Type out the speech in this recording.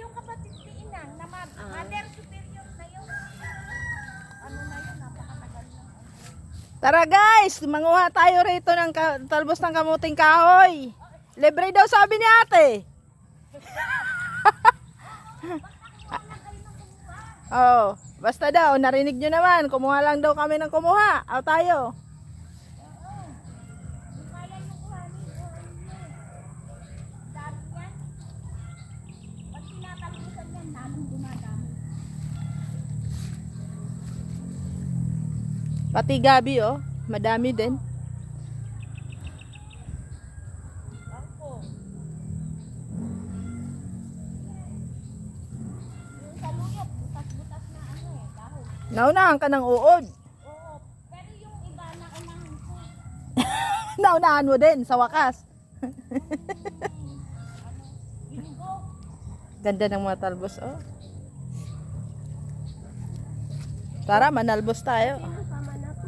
yung kapatid ni Inang na ma- Ah. mother superior na yun. Ano na yun, napakatagal na. Tara guys, manguha tayo rito ng talbos ng kamuting kahoy. Libre daw sabi ni ate. oh, basta daw, narinig nyo naman, kumuha lang daw kami ng kumuha. Aw tayo. Pati gabi oh, madami din. Naunahan ka ng uod. Oo, pero yung iba na unahan ko, Naunahan mo din sa wakas. Ganda ng mga talbos oh. Tara, manalbos tayo.